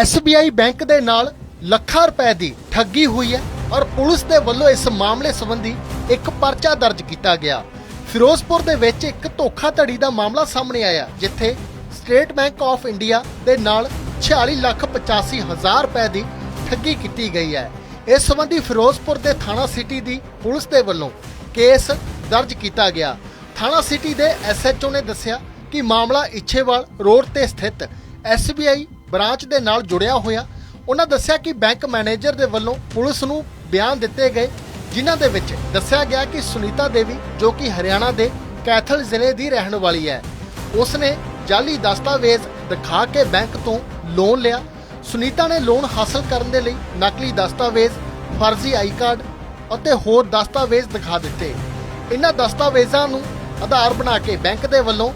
SBI bank ਦੇ ਨਾਲ ਲੱਖਾਂ ਰੁਪਏ ਦੀ ਠੱਗੀ ਹੋਈ ਹੈ ਔਰ ਪੁਲਿਸ ਦੇ ਵੱਲੋਂ ਇਸ ਮਾਮਲੇ ਸੰਬੰਧੀ ਇੱਕ ਪਰਚਾ ਦਰਜ ਕੀਤਾ ਗਿਆ। ਫਿਰੋਜ਼ਪੁਰ ਦੇ ਵਿੱਚ ਇੱਕ ਧੋਖਾਧੜੀ ਦਾ ਮਾਮਲਾ ਸਾਹਮਣੇ ਆਇਆ, ਜਿੱਥੇ ਸਟੇਟ ਬੈਂਕ ਆਫ ਇੰਡੀਆ ਦੇ ਨਾਲ 46 ਲੱਖ 85 ਹਜ਼ਾਰ ਰੁਪਏ ਦੀ ਠੱਗੀ ਕੀਤੀ ਗਈ ਹੈ। ਇਸ ਸੰਬੰਧੀ ਫਿਰੋਜ਼ਪੁਰ ਦੇ ਥਾਣਾ ਸਿਟੀ ਦੀ ਪੁਲਿਸ ਦੇ ਵੱਲੋਂ ਕੇਸ ਦਰਜ ਕੀਤਾ ਗਿਆ। ਥਾਣਾ ਸਿਟੀ ਦੇ ਐਸਐਚਓ ਨੇ ਦੱਸਿਆ ਕਿ ਮਾਮਲਾ ਇੱਛੇਵਾਲ ਰੋਡ ਤੇ ਸਥਿਤ SBI ਬ੍ਰਾਂਚ ਦੇ ਨਾਲ ਜੁੜਿਆ ਹੋਇਆ, ਉਹਨਾਂ ਦੱਸਿਆ ਕਿ ਬੈਂਕ ਮੈਨੇਜਰ ਦੇ ਵੱਲੋਂ ਪੁਲਿਸ ਨੂੰ ਬਿਆਨ ਦਿੱਤੇ ਗਏ, ਜਿਨ੍ਹਾਂ ਦੇ ਵਿੱਚ ਦੱਸਿਆ ਗਿਆ ਕਿ ਸੁਨੀਤਾ ਦੇਵੀ, ਜੋ ਕਿ ਹਰਿਆਣਾ ਦੇ ਕੈਥਲ ਜ਼ਿਲ੍ਹੇ ਦੀ ਰਹਿਣ ਵਾਲੀ ਹੈ ਉਸ ਨੇ ਜਾਲੀ ਦਸਤਾਵੇਜ਼ ਦਿਖਾ ਕੇ ਬੈਂਕ ਤੋਂ ਲੋਨ ਲਿਆ। ਸੁਨੀਤਾ ਨੇ ਲੋਨ ਹਾਸਲ ਕਰਨ ਦੇ ਲਈ ਨਕਲੀ ਦਸਤਾਵੇਜ਼, ਫਰਜ਼ੀ ਆਈ ਕਾਰਡ ਅਤੇ ਹੋਰ ਦਸਤਾਵੇਜ਼ ਦਿਖਾ ਦਿੱਤੇ। ਇਹਨਾਂ ਦਸਤਾਵੇਜ਼ਾਂ ਨੂੰ ਆਧਾਰ ਬਣਾ ਕੇ ਬੈਂਕ ਦੇ ਵੱਲੋਂ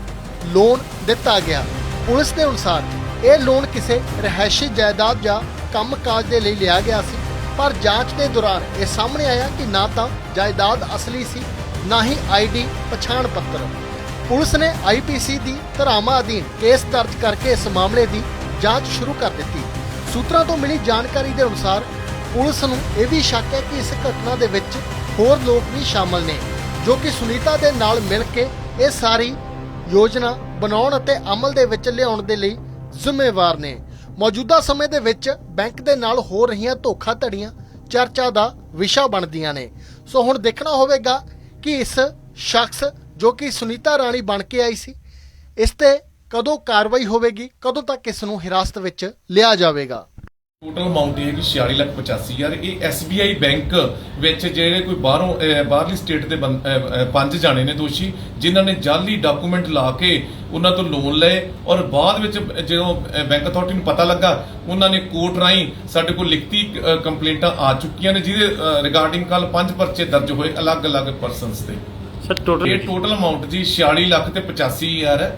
ਲੋਨ ਦਿੱਤਾ ਗਿਆ। ਪੁਲਿਸ ਦੇ ਅਨੁਸਾਰ ਇਹ ਲੋਨ ਕਿਸੇ ਰਹਿائشੀ ਜਾਇਦਾਦ ਜਾਂ ਕੰਮ ਕਾਜ ਦੇ ਲਈ ਲਿਆ ਗਿਆ ਸੀ, ਪਰ ਜਾਂਚ ਦੇ ਦੌਰਾਨ ਇਹ ਸਾਹਮਣੇ ਆਇਆ ਕਿ ਨਾ ਤਾਂ ਜਾਇਦਾਦ ਅਸਲੀ ਸੀ, ਨਾ ਹੀ ਆਈਡੀ ਪਛਾਣ ਪੱਤਰ। ਪੁਲਿਸ ਨੇ ਆਈਪੀਸੀ ਦੀ ਧਰਾਵਾਂ ਅਧੀਨ ਕੇਸ ਦਰਜ ਕਰਕੇ ਇਸ ਮਾਮਲੇ ਦੀ ਜਾਂਚ ਸ਼ੁਰੂ ਕਰ ਦਿੱਤੀ। ਸੂਤਰਾਂ ਤੋਂ ਮਿਲੀ ਜਾਣਕਾਰੀ ਦੇ ਅਨੁਸਾਰ ਪੁਲਿਸ ਨੂੰ ਇਹ ਵੀ ਸ਼ੱਕ ਹੈ ਕਿ ਇਸ ਘਟਨਾ ਦੇ ਵਿੱਚ ਹੋਰ ਲੋਕ ਵੀ ਸ਼ਾਮਲ ਨੇ, ਜੋ ਕਿ ਸੁਨੀਤਾ ਦੇ ਨਾਲ ਮਿਲ ਕੇ ਇਹ ਸਾਰੀ ਯੋਜਨਾ ਬਣਾਉਣ ਅਤੇ ਅਮਲ ਦੇ ਵਿੱਚ ਲਿਆਉਣ ਦੇ ਲਈ ਜ਼ਿੰਮੇਵਾਰ ਨੇ। ਮੌਜੂਦਾ ਸਮੇਂ ਦੇ ਵਿੱਚ ਬੈਂਕ ਦੇ ਨਾਲ ਹੋ ਰਹੀਆਂ ਧੋਖਾ ਧੜੀਆਂ ਚਰਚਾ ਦਾ ਵਿਸ਼ਾ ਬਣਦੀਆਂ ਨੇ। ਸੋ ਹੁਣ ਦੇਖਣਾ ਹੋਵੇਗਾ ਕਿ ਇਸ ਸ਼ਖਸ ਜੋ ਕਿ ਸੁਨੀਤਾ ਰਾਣੀ ਬਣ ਕੇ ਆਈ ਸੀ, ਇਸ ਤੇ ਕਦੋਂ ਕਾਰਵਾਈ ਹੋਵੇਗੀ, ਕਦੋਂ ਤੱਕ ਇਸ ਨੂੰ ਹਿਰਾਸਤ ਵਿੱਚ ਲਿਆ ਜਾਵੇਗਾ। ਟੋਟਲ ਅਮਾਉਂਟ ਇਹ ਹੈ ਕਿ 46 ਲੱਖ 85 ਹਜ਼ਾਰ ਇਹ SBI ਬੈਂਕ ਵਿੱਚ ਜਿਹੜੇ ਕੋਈ ਬਾਹਰੋਂ ਬਾਹਰਲੀ ਸਟੇਟ ਦੇ ਪੰਜ ਜਾਣੇ ਨੇ ਦੋਸ਼ੀ ਜਿਨ੍ਹਾਂ ਨੇ ਜਾਲੀ ਡਾਕੂਮੈਂਟ ਲਾ ਕੇ ਉਹਨਾਂ ਤੋਂ ਲੋਨ ਲਏ ਔਰ ਬਾਅਦ ਵਿੱਚ ਜਦੋਂ ਬੈਂਕ ਅਥਾਰਟੀ ਨੂੰ ਪਤਾ ਲੱਗਾ ਉਹਨਾਂ ਨੇ ਕੋਰਟ ਰਾਹੀਂ ਸਾਡੇ ਕੋਲ ਲਿਖਤੀ ਕੰਪਲੇਂਟਾਂ ਆ ਚੁੱਕੀਆਂ ਨੇ ਜਿਹਦੇ ਰਿਗਾਰਡਿੰਗ ਕੱਲ ਪੰਜ ਪਰਚੇ ਦਰਜ ਹੋਏ ਅਲੱਗ-ਅਲੱਗ ਪਰਸਨਸ ਤੇ। ਸਰ ਟੋਟਲ ਇਹ ਟੋਟਲ ਅਮਾਉਂਟ ਜੀ 46 ਲੱਖ ਤੇ 85 ਹਜ਼ਾਰ ਹੈ।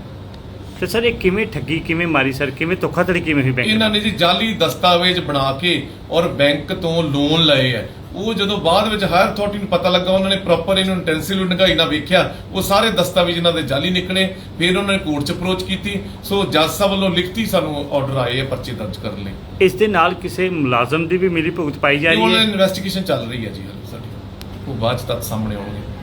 ਤੇ ਸਰ ਇਹ ਕਿਵੇਂ ਠੱਗੀ ਕਿਵੇਂ ਮਾਰੀ ਸਰ? ਕਿਵੇਂ ਧੋਖਾਧੜੀ ਕਿਵੇਂ ਹੋਈ ਬੈਂਕ ਇਹਨਾਂ ਨੇ ਜੀ ਜਾਲੀ ਦਸਤਾਵੇਜ਼ ਬਣਾ ਕੇ ਔਰ ਬੈਂਕ ਤੋਂ ਲੋਨ ਲਏ ਆ। ਉਹ ਜਦੋਂ ਬਾਅਦ ਵਿੱਚ ਹਾਇਰ ਅਥਾਰਟੀ ਨੂੰ ਪਤਾ ਲੱਗਾ ਉਹਨਾਂ ਨੇ ਪ੍ਰੋਪਰ ਇਹਨੂੰ ਇੰਟੈਂਸਿਵ ਡੰਗਾਈ ਨਾਲ ਵੇਖਿਆ ਉਹ ਸਾਰੇ ਦਸਤਾਵੇਜ਼ ਇਹਨਾਂ ਦੇ ਜਾਲੀ ਨਿਕਲੇ ਫਿਰ ਉਹਨਾਂ ਨੇ ਕੋਰਟ 'ਚ ਅਪਰੋਚ ਕੀਤੀ। ਸੋ ਜੱਜ ਸਾਹਿਬ ਵੱਲੋਂ ਲਿਖਤੀ ਸਾਨੂੰ ਆਰਡਰ ਆਏ ਆ ਪਰਚੇ ਦਰਜ ਕਰਨ ਲਈ। ਇਸ ਦੇ ਨਾਲ ਕਿਸੇ ਮੁਲਾਜ਼ਮ ਦੀ ਵੀ ਮਿਲੀ ਭੁਗਤ ਪਾਈ ਜਾ ਰਹੀ ਉਹਨਾਂ ਹੈ ਇਨਵੈਸਟੀਗੇਸ਼ਨ ਚੱਲ ਰਹੀ ਹੈ ਜੀ ਹਾਲੇ ਸਾਡੀ। ਉਹ ਬਾਅਦ 'ਚ ਤੱਕ ਸਾਹਮਣੇ ਆਉਣਗੇ।